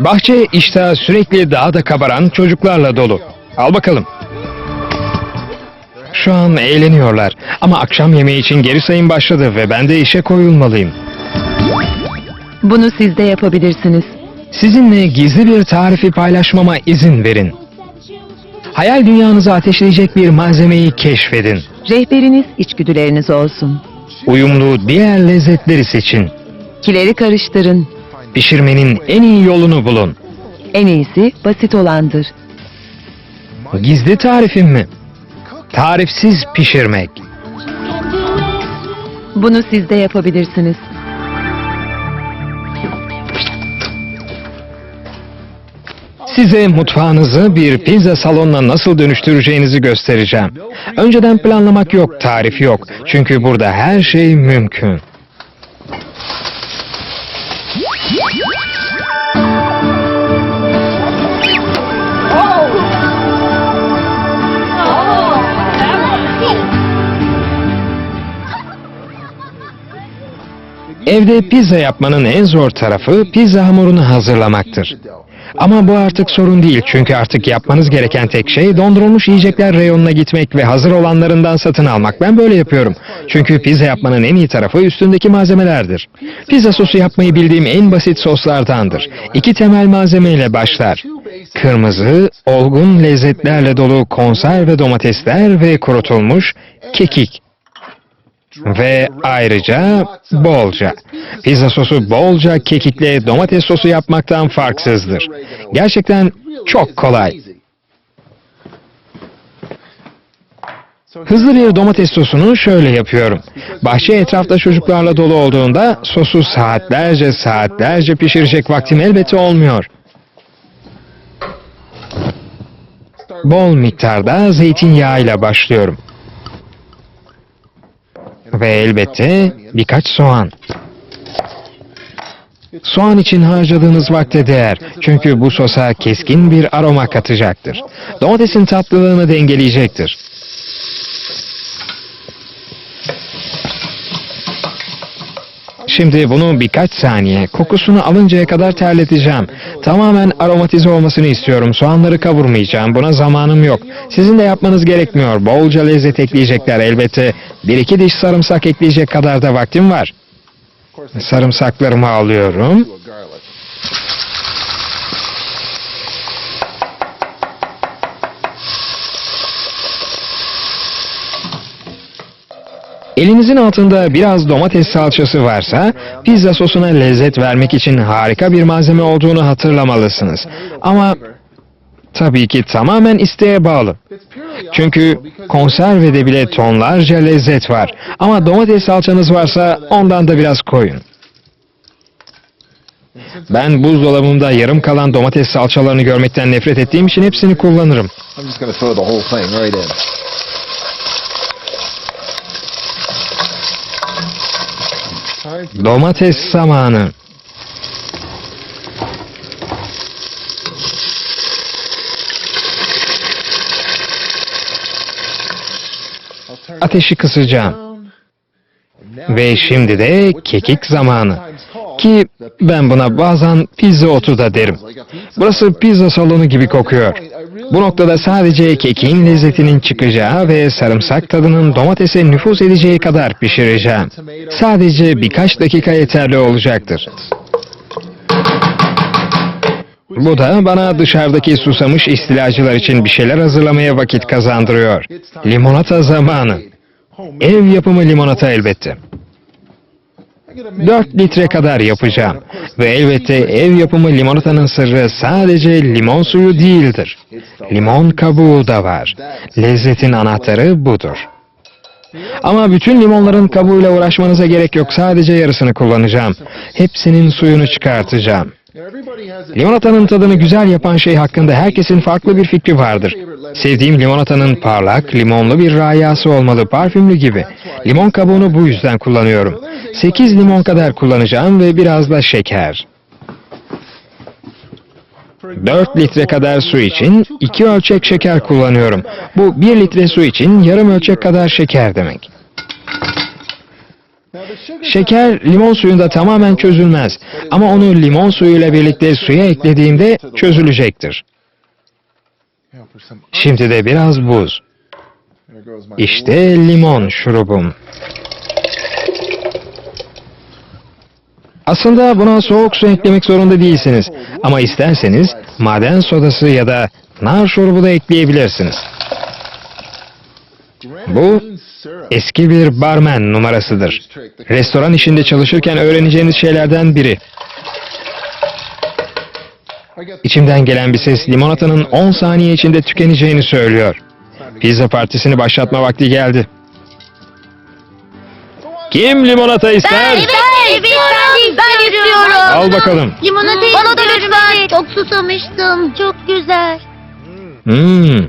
Bahçe iştahı sürekli daha da kabaran çocuklarla dolu. Al bakalım. Şu an eğleniyorlar ama akşam yemeği için geri sayım başladı ve ben de işe koyulmalıyım. Bunu siz de yapabilirsiniz. Sizinle gizli bir tarifi paylaşmama izin verin. Hayal dünyanızı ateşleyecek bir malzemeyi keşfedin. Rehberiniz içgüdüleriniz olsun. Uyumlu diğer lezzetleri seçin. Kileri karıştırın. Pişirmenin en iyi yolunu bulun. En iyisi basit olandır. Gizli tarifim mi? Tarifsiz pişirmek. Bunu siz de yapabilirsiniz. Size mutfağınızı bir pizza salonuna nasıl dönüştüreceğinizi göstereceğim. Önceden planlamak yok, tarif yok. Çünkü burada her şey mümkün. Evde pizza yapmanın en zor tarafı pizza hamurunu hazırlamaktır. Ama bu artık sorun değil çünkü artık yapmanız gereken tek şey dondurulmuş yiyecekler reyonuna gitmek ve hazır olanlarından satın almak. Ben böyle yapıyorum. Çünkü pizza yapmanın en iyi tarafı üstündeki malzemelerdir. Pizza sosu yapmayı bildiğim en basit soslardandır. İki temel malzemeyle başlar. Kırmızı, olgun lezzetlerle dolu konserve domatesler ve kurutulmuş kekik. Ve ayrıca bolca. Pizza sosu bolca kekikle domates sosu yapmaktan farksızdır. Gerçekten çok kolay. Hızlı bir domates sosunu şöyle yapıyorum. Bahçe etrafta çocuklarla dolu olduğunda sosu saatlerce saatlerce pişirecek vaktim elbette olmuyor. Bol miktarda zeytinyağı ile başlıyorum. Ve elbette birkaç soğan. Soğan için harcadığınız vakte değer. Çünkü bu sosa keskin bir aroma katacaktır. Domatesin tatlılığını dengeleyecektir. Şimdi bunu birkaç saniye kokusunu alıncaya kadar terleteceğim. Tamamen aromatize olmasını istiyorum. Soğanları kavurmayacağım. Buna zamanım yok. Sizin de yapmanız gerekmiyor. Bolca lezzet ekleyecekler elbette. Bir iki diş sarımsak ekleyecek kadar da vaktim var. Sarımsaklarımı alıyorum. Elinizin altında biraz domates salçası varsa pizza sosuna lezzet vermek için harika bir malzeme olduğunu hatırlamalısınız. Ama tabii ki tamamen isteğe bağlı. Çünkü konservede bile tonlarca lezzet var. Ama domates salçanız varsa ondan da biraz koyun. Ben buzdolabımda yarım kalan domates salçalarını görmekten nefret ettiğim için hepsini kullanırım. Domates zamanı. Ateşi kısacağım. Ve şimdi de kekik zamanı. Ki ben buna bazen pizza otu da derim. Burası pizza salonu gibi kokuyor. Bu noktada sadece kekin lezzetinin çıkacağı ve sarımsak tadının domatese nüfuz edeceği kadar pişireceğim. Sadece birkaç dakika yeterli olacaktır. Bu da bana dışarıdaki susamış istilacılar için bir şeyler hazırlamaya vakit kazandırıyor. Limonata zamanı. Ev yapımı limonata elbette. 4 litre kadar yapacağım. Ve elbette ev yapımı limonatanın sırrı sadece limon suyu değildir. Limon kabuğu da var. Lezzetin anahtarı budur. Ama bütün limonların kabuğuyla uğraşmanıza gerek yok. Sadece yarısını kullanacağım. Hepsinin suyunu çıkartacağım. Limonatanın tadını güzel yapan şey hakkında herkesin farklı bir fikri vardır. Sevdiğim limonatanın parlak, limonlu bir rayası olmalı, parfümlü gibi. Limon kabuğunu bu yüzden kullanıyorum. 8 limon kadar kullanacağım ve biraz da şeker. 4 litre kadar su için 2 ölçek şeker kullanıyorum. Bu 1 litre su için yarım ölçek kadar şeker demek. Şeker limon suyunda tamamen çözülmez ama onu limon suyuyla birlikte suya eklediğimde çözülecektir. Şimdi de biraz buz. İşte limon şurubum. Aslında buna soğuk su eklemek zorunda değilsiniz. Ama isterseniz maden sodası ya da nar şurubu da ekleyebilirsiniz. Bu Eski bir barmen numarasıdır. Restoran işinde çalışırken öğreneceğiniz şeylerden biri. İçimden gelen bir ses limonatanın 10 saniye içinde tükeneceğini söylüyor. Pizza partisini başlatma vakti geldi. Kim limonata ister? Evet, evet, ben, ben istiyorum. Al bakalım. Limonata Bana da lütfen. Çok susamıştım. Çok güzel. Hmm.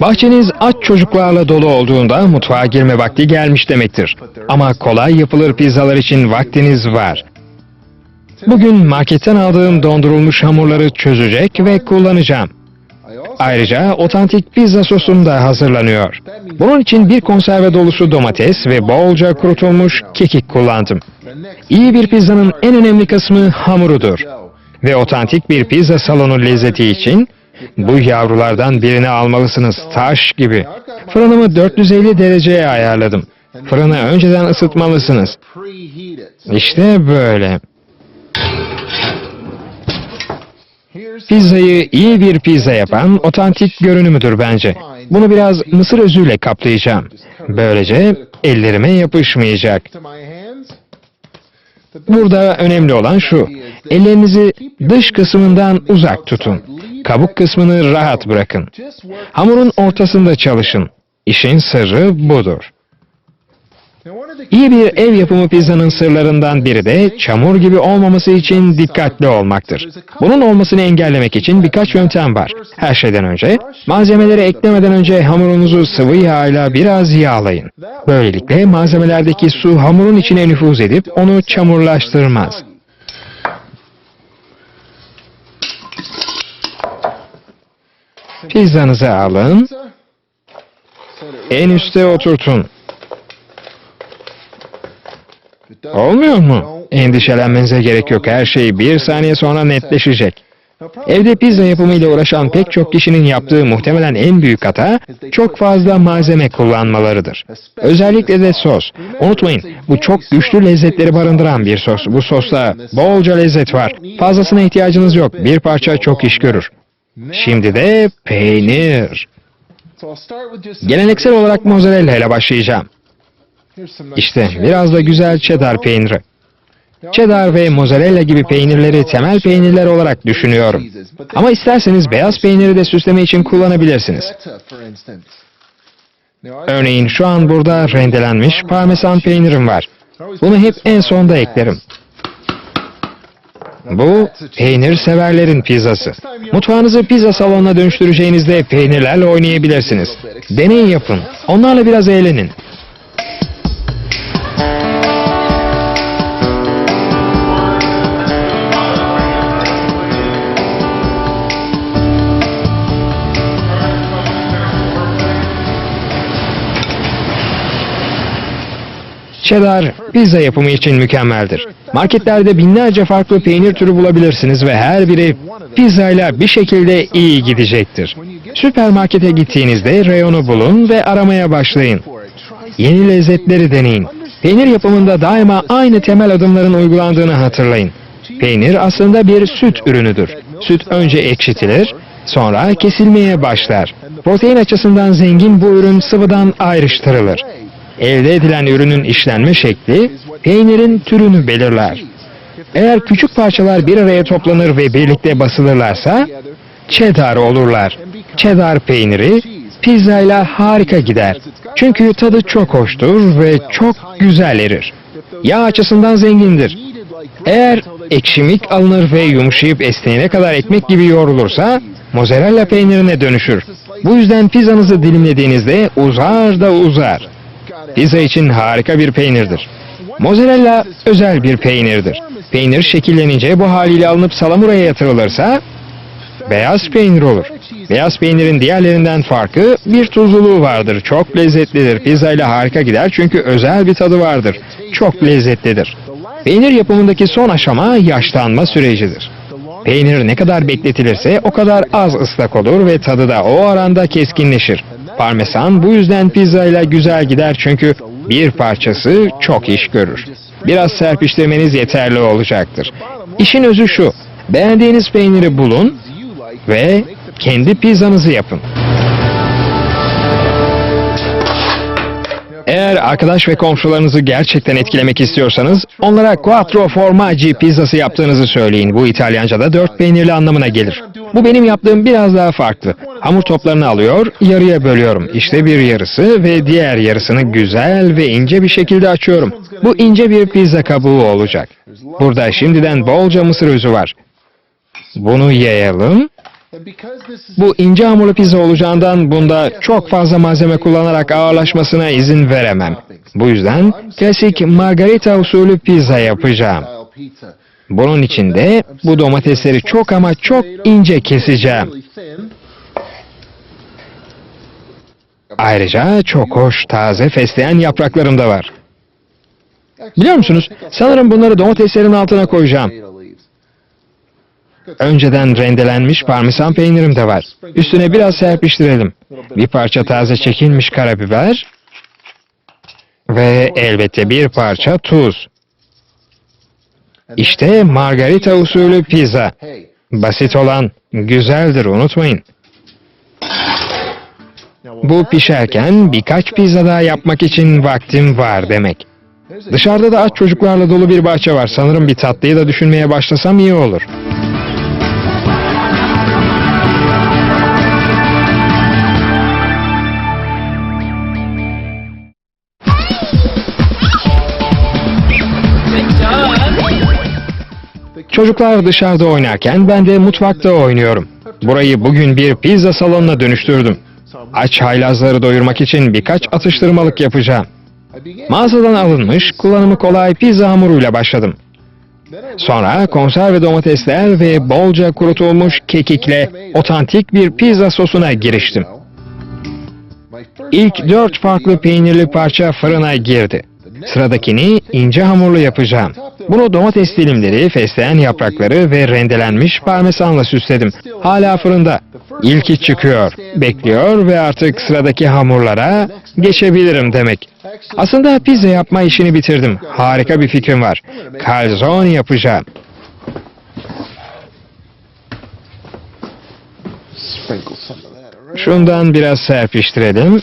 Bahçeniz aç çocuklarla dolu olduğunda mutfağa girme vakti gelmiş demektir. Ama kolay yapılır pizzalar için vaktiniz var. Bugün marketten aldığım dondurulmuş hamurları çözecek ve kullanacağım. Ayrıca otantik pizza sosum da hazırlanıyor. Bunun için bir konserve dolusu domates ve bolca kurutulmuş kekik kullandım. İyi bir pizzanın en önemli kısmı hamurudur. Ve otantik bir pizza salonu lezzeti için bu yavrulardan birini almalısınız taş gibi. Fırınımı 450 dereceye ayarladım. Fırını önceden ısıtmalısınız. İşte böyle. Pizzayı iyi bir pizza yapan otantik görünümüdür bence. Bunu biraz mısır özüyle kaplayacağım. Böylece ellerime yapışmayacak. Burada önemli olan şu. Ellerinizi dış kısmından uzak tutun. Kabuk kısmını rahat bırakın. Hamurun ortasında çalışın. İşin sırrı budur. İyi bir ev yapımı pizzanın sırlarından biri de çamur gibi olmaması için dikkatli olmaktır. Bunun olmasını engellemek için birkaç yöntem var. Her şeyden önce malzemeleri eklemeden önce hamurunuzu sıvı yağ biraz yağlayın. Böylelikle malzemelerdeki su hamurun içine nüfuz edip onu çamurlaştırmaz. Pizzanızı alın, en üste oturtun. Olmuyor mu? Endişelenmenize gerek yok. Her şey bir saniye sonra netleşecek. Evde pizza yapımıyla uğraşan pek çok kişinin yaptığı muhtemelen en büyük hata çok fazla malzeme kullanmalarıdır. Özellikle de sos. Unutmayın bu çok güçlü lezzetleri barındıran bir sos. Bu sosta bolca lezzet var. Fazlasına ihtiyacınız yok. Bir parça çok iş görür. Şimdi de peynir. Geleneksel olarak mozzarella ile başlayacağım. İşte biraz da güzel cheddar peyniri. Cheddar ve mozzarella gibi peynirleri temel peynirler olarak düşünüyorum. Ama isterseniz beyaz peyniri de süsleme için kullanabilirsiniz. Örneğin şu an burada rendelenmiş parmesan peynirim var. Bunu hep en sonda eklerim. Bu peynir severlerin pizzası. Mutfağınızı pizza salonuna dönüştüreceğinizde peynirlerle oynayabilirsiniz. Deney yapın. Onlarla biraz eğlenin. Cheddar pizza yapımı için mükemmeldir. Marketlerde binlerce farklı peynir türü bulabilirsiniz ve her biri pizzayla bir şekilde iyi gidecektir. Süpermarkete gittiğinizde reyonu bulun ve aramaya başlayın. Yeni lezzetleri deneyin. Peynir yapımında daima aynı temel adımların uygulandığını hatırlayın. Peynir aslında bir süt ürünüdür. Süt önce ekşitilir, sonra kesilmeye başlar. Protein açısından zengin bu ürün sıvıdan ayrıştırılır. Elde edilen ürünün işlenme şekli, peynirin türünü belirler. Eğer küçük parçalar bir araya toplanır ve birlikte basılırlarsa, cheddar olurlar. Cheddar peyniri, pizzayla harika gider. Çünkü tadı çok hoştur ve çok güzel erir. Yağ açısından zengindir. Eğer ekşimik alınır ve yumuşayıp esneyene kadar ekmek gibi yoğrulursa, mozzarella peynirine dönüşür. Bu yüzden pizzanızı dilimlediğinizde uzar da uzar. Pizza için harika bir peynirdir. Mozzarella özel bir peynirdir. Peynir şekillenince bu haliyle alınıp salamuraya yatırılırsa beyaz peynir olur. Beyaz peynirin diğerlerinden farkı bir tuzluluğu vardır. Çok lezzetlidir. Pizza ile harika gider çünkü özel bir tadı vardır. Çok lezzetlidir. Peynir yapımındaki son aşama yaşlanma sürecidir. Peynir ne kadar bekletilirse o kadar az ıslak olur ve tadı da o oranda keskinleşir. Parmesan bu yüzden pizza ile güzel gider çünkü bir parçası çok iş görür. Biraz serpiştirmeniz yeterli olacaktır. İşin özü şu, beğendiğiniz peyniri bulun ve kendi pizzanızı yapın. Eğer arkadaş ve komşularınızı gerçekten etkilemek istiyorsanız onlara quattro formaggi pizzası yaptığınızı söyleyin. Bu İtalyanca'da dört peynirli anlamına gelir. Bu benim yaptığım biraz daha farklı. Hamur toplarını alıyor, yarıya bölüyorum. İşte bir yarısı ve diğer yarısını güzel ve ince bir şekilde açıyorum. Bu ince bir pizza kabuğu olacak. Burada şimdiden bolca mısır özü var. Bunu yayalım. Bu ince hamurlu pizza olacağından bunda çok fazla malzeme kullanarak ağırlaşmasına izin veremem. Bu yüzden klasik margarita usulü pizza yapacağım. Bunun için de bu domatesleri çok ama çok ince keseceğim. Ayrıca çok hoş taze fesleğen yapraklarım da var. Biliyor musunuz? Sanırım bunları domateslerin altına koyacağım. Önceden rendelenmiş parmesan peynirim de var. Üstüne biraz serpiştirelim. Bir parça taze çekilmiş karabiber ve elbette bir parça tuz. İşte margarita usulü pizza. Basit olan güzeldir unutmayın. Bu pişerken birkaç pizza daha yapmak için vaktim var demek. Dışarıda da aç çocuklarla dolu bir bahçe var. Sanırım bir tatlıyı da düşünmeye başlasam iyi olur. Çocuklar dışarıda oynarken ben de mutfakta oynuyorum. Burayı bugün bir pizza salonuna dönüştürdüm. Aç haylazları doyurmak için birkaç atıştırmalık yapacağım. Mağazadan alınmış, kullanımı kolay pizza hamuruyla başladım. Sonra konserve domatesler ve bolca kurutulmuş kekikle otantik bir pizza sosuna giriştim. İlk dört farklı peynirli parça fırına girdi. Sıradakini ince hamurlu yapacağım. Bunu domates dilimleri, fesleğen yaprakları ve rendelenmiş parmesanla süsledim. Hala fırında. İlki çıkıyor, bekliyor ve artık sıradaki hamurlara geçebilirim demek. Aslında pizza yapma işini bitirdim. Harika bir fikrim var. Calzone yapacağım. Şundan biraz serpiştirelim.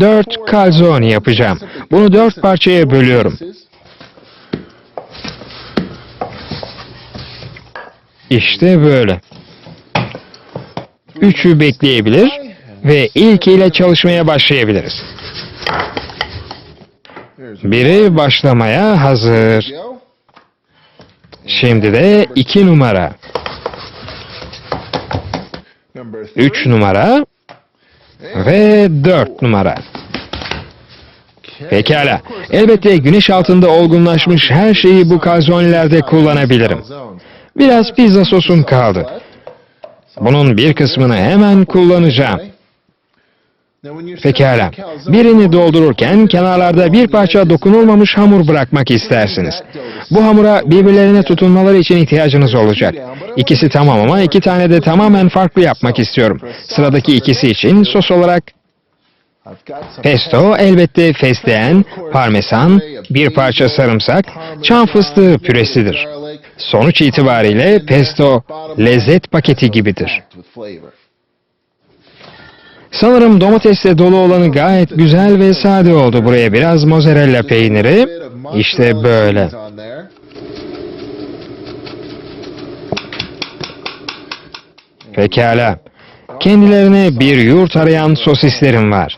Dört calzone yapacağım. Bunu dört parçaya bölüyorum. İşte böyle. Üçü bekleyebilir ve ilkiyle çalışmaya başlayabiliriz. Biri başlamaya hazır. Şimdi de iki numara, üç numara ve dört numara. Pekala. Elbette güneş altında olgunlaşmış her şeyi bu kalzonelerde kullanabilirim. Biraz pizza sosum kaldı. Bunun bir kısmını hemen kullanacağım. Pekala. Birini doldururken kenarlarda bir parça dokunulmamış hamur bırakmak istersiniz. Bu hamura birbirlerine tutunmaları için ihtiyacınız olacak. İkisi tamam ama iki tane de tamamen farklı yapmak istiyorum. Sıradaki ikisi için sos olarak pesto, elbette fesleğen, parmesan, bir parça sarımsak, çam fıstığı püresidir. Sonuç itibariyle pesto lezzet paketi gibidir. Sanırım domatesle dolu olanı gayet güzel ve sade oldu. Buraya biraz mozzarella peyniri. İşte böyle. Pekala. Kendilerine bir yurt arayan sosislerim var.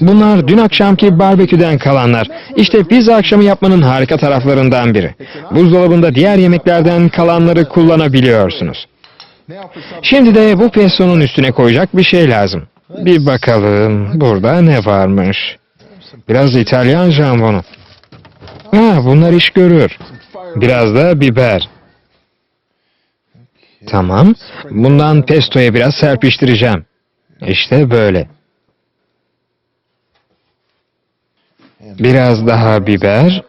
Bunlar dün akşamki barbeküden kalanlar. İşte pizza akşamı yapmanın harika taraflarından biri. Buzdolabında diğer yemeklerden kalanları kullanabiliyorsunuz. Şimdi de bu pestonun üstüne koyacak bir şey lazım. Bir bakalım burada ne varmış. Biraz İtalyan jambonu. Ha bunlar iş görür. Biraz da biber. Tamam. Bundan pestoya biraz serpiştireceğim. İşte böyle. Biraz daha biber.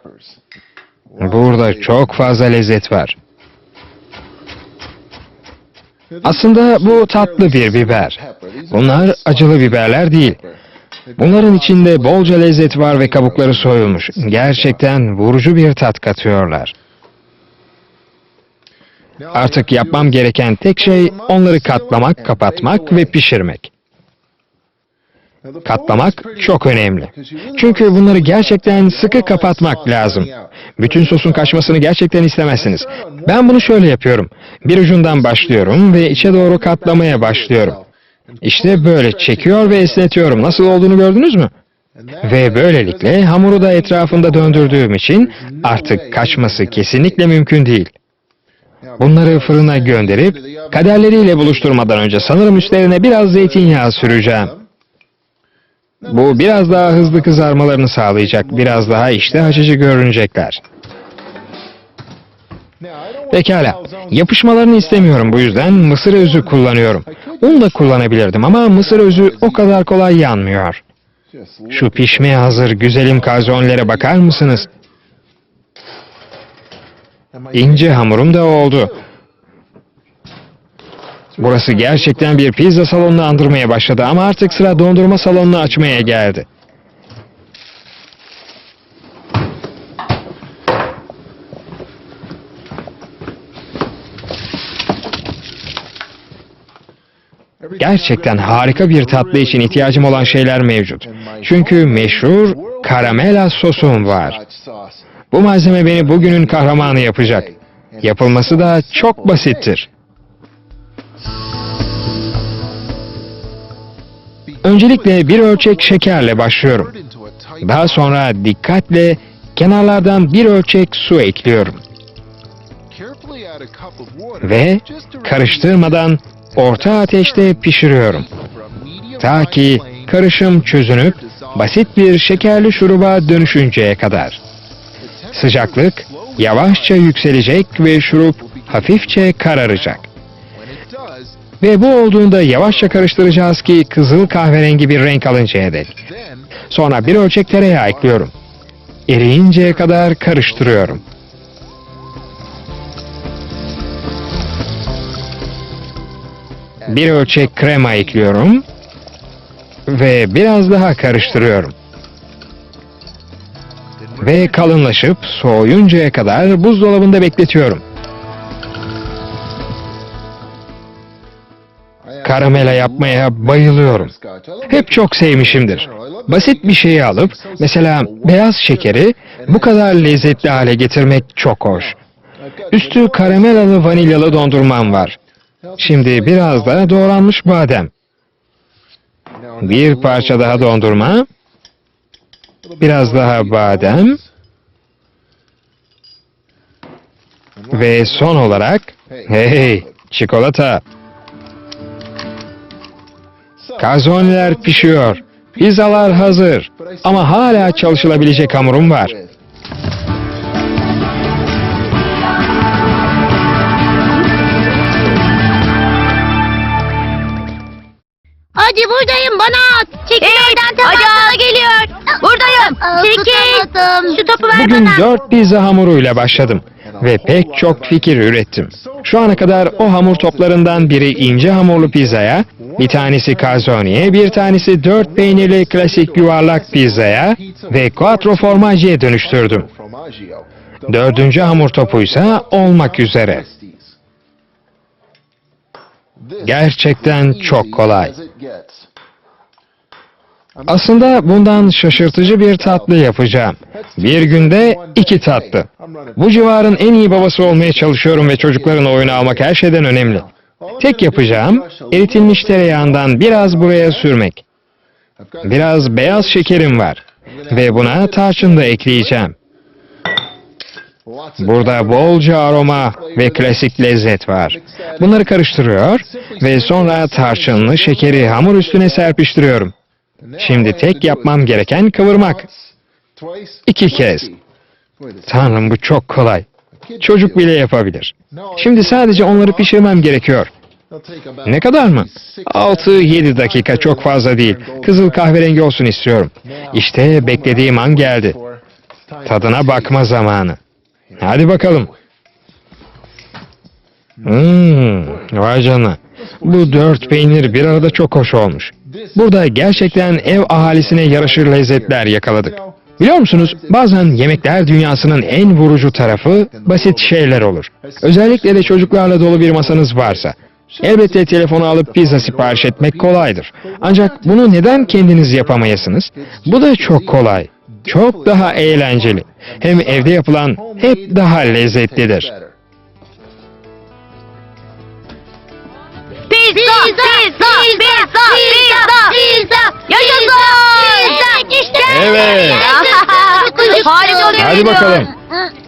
Burada çok fazla lezzet var. Aslında bu tatlı bir biber. Bunlar acılı biberler değil. Bunların içinde bolca lezzet var ve kabukları soyulmuş. Gerçekten vurucu bir tat katıyorlar. Artık yapmam gereken tek şey onları katlamak, kapatmak ve pişirmek. Katlamak çok önemli. Çünkü bunları gerçekten sıkı kapatmak lazım. Bütün sosun kaçmasını gerçekten istemezsiniz. Ben bunu şöyle yapıyorum. Bir ucundan başlıyorum ve içe doğru katlamaya başlıyorum. İşte böyle çekiyor ve esnetiyorum. Nasıl olduğunu gördünüz mü? Ve böylelikle hamuru da etrafında döndürdüğüm için artık kaçması kesinlikle mümkün değil. Bunları fırına gönderip kaderleriyle buluşturmadan önce sanırım üstlerine biraz zeytinyağı süreceğim. Bu biraz daha hızlı kızarmalarını sağlayacak, biraz daha işte açıcı görünecekler. Pekala, yapışmalarını istemiyorum bu yüzden mısır özü kullanıyorum. Un da kullanabilirdim ama mısır özü o kadar kolay yanmıyor. Şu pişmeye hazır güzelim kalzonelere bakar mısınız? İnce hamurum da oldu. Burası gerçekten bir pizza salonunu andırmaya başladı ama artık sıra dondurma salonunu açmaya geldi. Gerçekten harika bir tatlı için ihtiyacım olan şeyler mevcut. Çünkü meşhur karamela sosum var. Bu malzeme beni bugünün kahramanı yapacak. Yapılması da çok basittir. Öncelikle bir ölçek şekerle başlıyorum. Daha sonra dikkatle kenarlardan bir ölçek su ekliyorum. Ve karıştırmadan orta ateşte pişiriyorum. Ta ki karışım çözünüp basit bir şekerli şuruba dönüşünceye kadar. Sıcaklık yavaşça yükselecek ve şurup hafifçe kararacak. Ve bu olduğunda yavaşça karıştıracağız ki kızıl kahverengi bir renk alıncaya dek. Sonra bir ölçek tereyağı ekliyorum. Eriyinceye kadar karıştırıyorum. Bir ölçek krema ekliyorum. Ve biraz daha karıştırıyorum. Ve kalınlaşıp soğuyuncaya kadar buzdolabında bekletiyorum. Karamela yapmaya bayılıyorum. Hep çok sevmişimdir. Basit bir şeyi alıp, mesela beyaz şekeri bu kadar lezzetli hale getirmek çok hoş. Üstü karamelalı vanilyalı dondurmam var. Şimdi biraz da doğranmış badem. Bir parça daha dondurma. Biraz daha badem. Ve son olarak, hey, çikolata. Kalzoneler pişiyor. Pizzalar hazır. Ama hala çalışılabilecek hamurum var. Hadi buradayım bana at. Çekil oradan sana geliyor. Buradayım. Çekil. Şu topu ver Bugün bana. dört pizza hamuruyla başladım ve pek çok fikir ürettim. Şu ana kadar o hamur toplarından biri ince hamurlu pizzaya, bir tanesi calzone'ye, bir tanesi dört peynirli klasik yuvarlak pizzaya ve quattro formaggi'ye dönüştürdüm. Dördüncü hamur topuysa olmak üzere. Gerçekten çok kolay. Aslında bundan şaşırtıcı bir tatlı yapacağım. Bir günde iki tatlı. Bu civarın en iyi babası olmaya çalışıyorum ve çocukların oyunu almak her şeyden önemli. Tek yapacağım eritilmiş tereyağından biraz buraya sürmek. Biraz beyaz şekerim var ve buna tarçın da ekleyeceğim. Burada bolca aroma ve klasik lezzet var. Bunları karıştırıyor ve sonra tarçınlı şekeri hamur üstüne serpiştiriyorum. Şimdi tek yapmam gereken kıvırmak. İki kez. Tanrım bu çok kolay. Çocuk bile yapabilir. Şimdi sadece onları pişirmem gerekiyor. Ne kadar mı? 6-7 dakika çok fazla değil. Kızıl kahverengi olsun istiyorum. İşte beklediğim an geldi. Tadına bakma zamanı. Hadi bakalım. Hmm, vay canına. Bu dört peynir bir arada çok hoş olmuş. Burada gerçekten ev ahalisine yaraşır lezzetler yakaladık. Biliyor musunuz bazen yemekler dünyasının en vurucu tarafı basit şeyler olur. Özellikle de çocuklarla dolu bir masanız varsa. Elbette telefonu alıp pizza sipariş etmek kolaydır. Ancak bunu neden kendiniz yapamayasınız? Bu da çok kolay. Çok daha eğlenceli. Hem evde yapılan hep daha lezzetlidir. Pizza, pizza, pizza, pizza, pizza, Yaşasın! Pizza, işte. Evet. Harika oluyor. Hadi bakalım.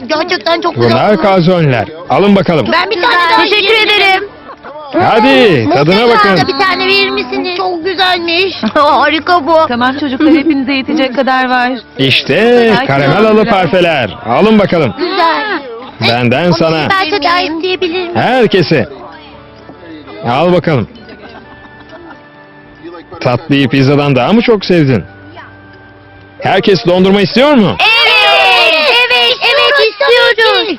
Gerçekten çok güzel. Bunlar kalzonlar. Alın bakalım. Ben bir tane daha Teşekkür ederim. Hadi tadına bakın. Bir tane verir misiniz? Çok güzelmiş. Harika bu. Tamam çocuklar hepinize yetecek kadar var. İşte karamelalı parfeler. Alın bakalım. Güzel. Benden sana. Ben daha isteyebilir miyim? Herkese. Al bakalım. Tatlıyı pizzadan daha mı çok sevdin? Herkes dondurma istiyor mu? Evet, evet, evet istiyoruz.